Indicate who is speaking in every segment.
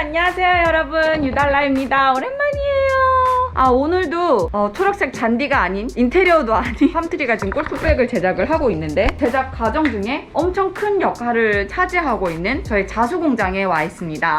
Speaker 1: 안녕하세요 여러분 유달라입니다 오랜만이에요 아 오늘도 어, 초록색 잔디가 아닌 인테리어도 아닌 팜트리가 지금 골프백을 제작을 하고 있는데 제작 과정 중에 엄청 큰 역할을 차지하고 있는 저희 자수 공장에 와 있습니다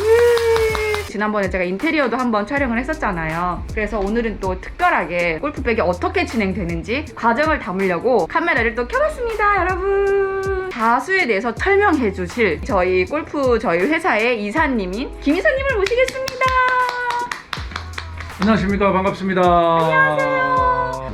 Speaker 1: 예. 지난번에 제가 인테리어도 한번 촬영을 했었잖아요. 그래서 오늘은 또 특별하게 골프백이 어떻게 진행되는지 과정을 담으려고 카메라를 또 켜봤습니다, 여러분. 다수에 대해서 설명해 주실 저희 골프 저희 회사의 이사님인 김 이사님을 모시겠습니다.
Speaker 2: 안녕하십니까 반갑습니다. 안녕하세요.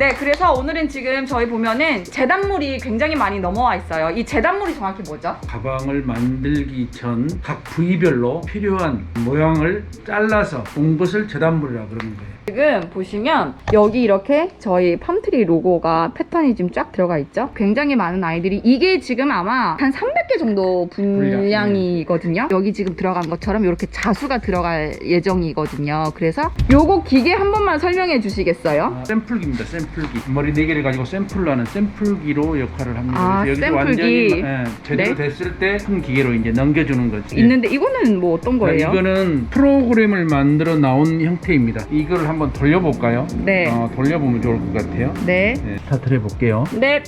Speaker 1: 네, 그래서 오늘은 지금 저희 보면은 재단물이 굉장히 많이 넘어와 있어요. 이 재단물이 정확히 뭐죠?
Speaker 2: 가방을 만들기 전 각 부위별로 필요한 모양을 잘라서 온 것을 재단물이라 그러는 거예요.
Speaker 1: 지금 보시면 여기 이렇게 저희 팜트리 로고가 패턴이 지금 쫙 들어가 있죠. 굉장히 많은 아이들이 이게 지금 아마 한 300개 정도 분량이거든요. 여기 지금 들어간 것처럼 이렇게 자수가 들어갈 예정이거든요. 그래서 요거 기계 한 번만 설명해 주시겠어요?
Speaker 2: 아, 샘플기입니다. 샘플 기. 머리 네 개를 가지고 샘플로 하는 샘플기로 역할을 합니다.
Speaker 1: 아,
Speaker 2: 그래서
Speaker 1: 샘플기.
Speaker 2: 완전히 예, 제대로
Speaker 1: 네.
Speaker 2: 됐을 때 큰 기계로 이제 넘겨주는 거지.
Speaker 1: 있는데 이거는 뭐 어떤 거예요?
Speaker 2: 네, 이거는 프로그램을 만들어 나온 형태입니다. 이걸 한번 돌려볼까요?
Speaker 1: 네.
Speaker 2: 어, 돌려보면 좋을 것 같아요.
Speaker 1: 네.
Speaker 2: 네, 스타트를 해볼게요.
Speaker 1: 네.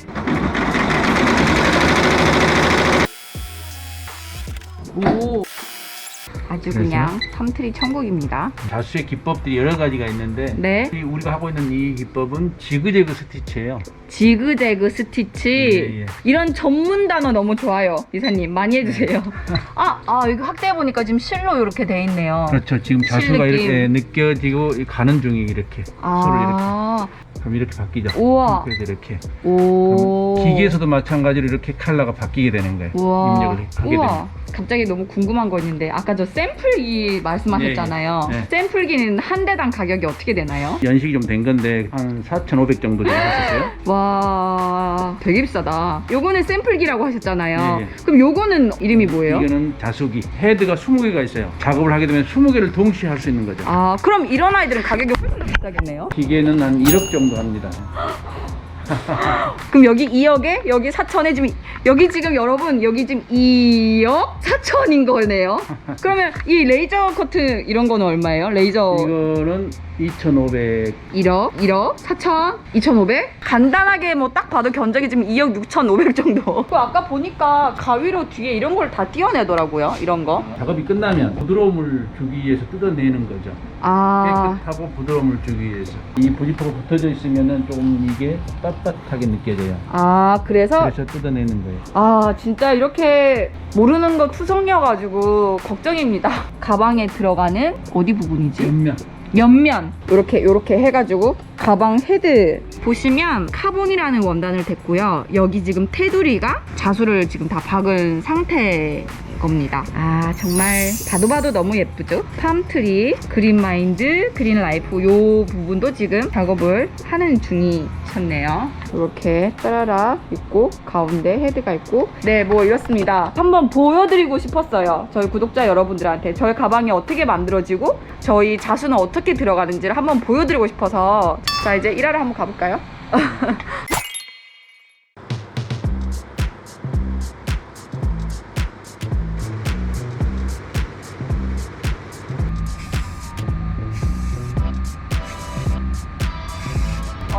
Speaker 1: 아주? 그냥 팜트리 천국입니다.
Speaker 2: 다수의 기법들이 여러 가지가 있는데
Speaker 1: 네.
Speaker 2: 이 우리가 하고 있는 이 기법은 지그재그 스티치예요.
Speaker 1: 지그재그 스티치
Speaker 2: 예, 예.
Speaker 1: 이런 전문 단어 너무 좋아요 이사님 많이 해주세요 아, 아 이거 확대해 보니까 지금 실로 이렇게 돼 있네요
Speaker 2: 그렇죠. 지금 자수가
Speaker 1: 실
Speaker 2: 이렇게 느껴지고 가는 중이 이렇게
Speaker 1: 아
Speaker 2: 이렇게 그럼 이렇게 바뀌죠.
Speaker 1: 우와
Speaker 2: 그래서 이렇게
Speaker 1: 오
Speaker 2: 기계에서도 마찬가지로 이렇게 컬러가 바뀌게 되는 거예요.
Speaker 1: 우와
Speaker 2: 입력을 하게
Speaker 1: 우와
Speaker 2: 되면.
Speaker 1: 갑자기 너무 궁금한 거 있는데 아까 저 샘플기 말씀하셨잖아요
Speaker 2: 예, 예. 네.
Speaker 1: 샘플기는 한 대당 가격이 어떻게 되나요?
Speaker 2: 연식이 좀 된 건데 한 4,500 정도 되는 했었어요.
Speaker 1: 와 되게 비싸다 요거는 샘플기라고 하셨잖아요
Speaker 2: 예, 예.
Speaker 1: 그럼 요거는 이름이 뭐예요?
Speaker 2: 이거는 자수기. 헤드가 20개가 있어요. 작업을 하게 되면 20개를 동시에 할 수 있는 거죠.
Speaker 1: 아 그럼 이런 아이들은 가격이 훨씬 더 비싸겠네요
Speaker 2: 기계는 한 1억 정도 합니다.
Speaker 1: 그럼 여기 2억에 여기 4천에 지금 여기 지금 여러분 여기 지금 2억 4천인 거네요. 그러면 이 레이저 커트 이런 거는 얼마예요? 레이저
Speaker 2: 이거는 2,500
Speaker 1: 1억, 1억, 4천, 2,500? 간단하게 뭐 딱 봐도 견적이 지금 2억 6,500 정도. 그 아까 보니까 가위로 뒤에 이런 걸 다 띄어내더라고요. 이런 거.
Speaker 2: 작업이 끝나면 부드러움을 주기 위해서 뜯어내는 거죠.
Speaker 1: 아,
Speaker 2: 깨끗하고 부드러움을 주기 위해서 이 부지포가 붙어져 있으면은 조금 이게 빳빳하게 느껴져요.
Speaker 1: 아 그래서
Speaker 2: 그래서 뜯어내는 거예요.
Speaker 1: 아 진짜 이렇게 모르는 거 투성이어가지고 걱정입니다. 가방에 들어가는 어디 부분이지?
Speaker 2: 옆면
Speaker 1: 옆면 이렇게 이렇게 해가지고 가방 헤드 보시면 카본이라는 원단을 댔고요. 여기 지금 테두리가 자수를 지금 다 박은 상태 겁니다. 아 정말 봐도 봐도 너무 예쁘죠? 팜트리, 그린마인드, 그린라이프 요 부분도 지금 작업을 하는 중이셨네요. 이렇게 따라라 있고 가운데 헤드가 있고 네 뭐 이렇습니다. 한번 보여드리고 싶었어요. 저희 구독자 여러분들한테 저희 가방이 어떻게 만들어지고 저희 자수는 어떻게 들어가는지를 한번 보여드리고 싶어서 자 이제 일하러 한번 가볼까요?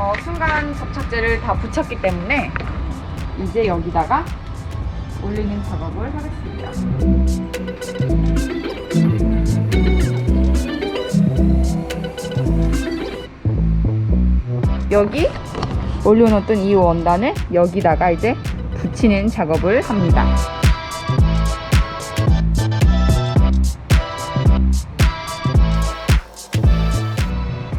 Speaker 1: 어, 순간 접착제를 다 붙였기 때문에 이제 여기다가 올리는 작업을 하겠습니다. 여기 올려놓던 이 원단을 여기다가 이제 붙이는 작업을 합니다.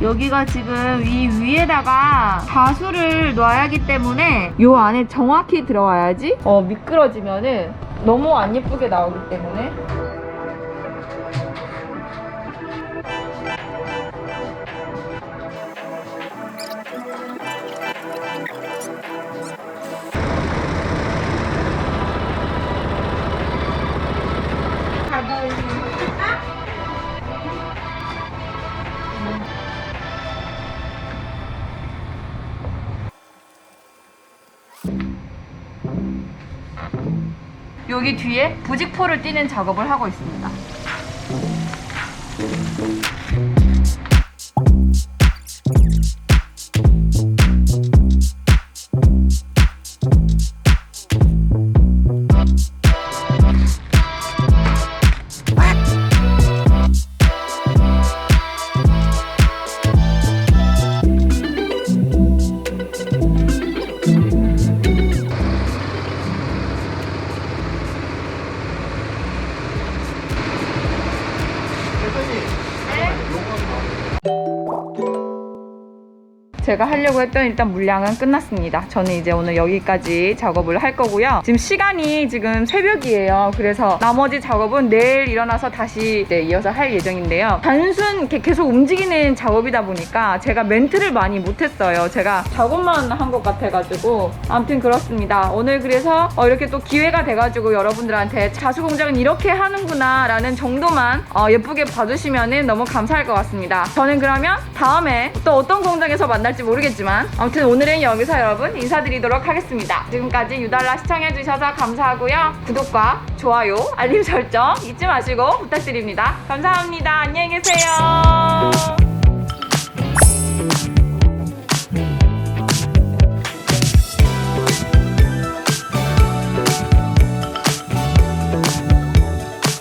Speaker 1: 여기가 지금 이 위에다가 가수를 놔야 하기 때문에 요 안에 정확히 들어와야지. 어 미끄러지면은 너무 안 예쁘게 나오기 때문에 여기 뒤에 부직포를 띄는 작업을 하고 있습니다. you 제가 하려고 했던 일단 물량은 끝났습니다. 저는 이제 오늘 여기까지 작업을 할 거고요. 지금 시간이 지금 새벽이에요. 그래서 나머지 작업은 내일 일어나서 다시 이어서 할 예정인데요. 단순 계속 움직이는 작업이다 보니까 제가 멘트를 많이 못했어요. 제가 작업만 한 것 같아가지고 아무튼 그렇습니다. 오늘 그래서 어, 이렇게 또 기회가 돼가지고 여러분들한테 자수 공장은 이렇게 하는구나 라는 정도만 어, 예쁘게 봐주시면 너무 감사할 것 같습니다. 저는 그러면 다음에 또 어떤 공장에서 만 날지 모르겠지만 아무튼 오늘은 여기서 여러분 인사드리도록 하겠습니다. 지금까지 유달라 시청해주셔서 감사하고요. 구독과 좋아요, 알림 설정 잊지 마시고 부탁드립니다. 감사합니다. 안녕히 계세요.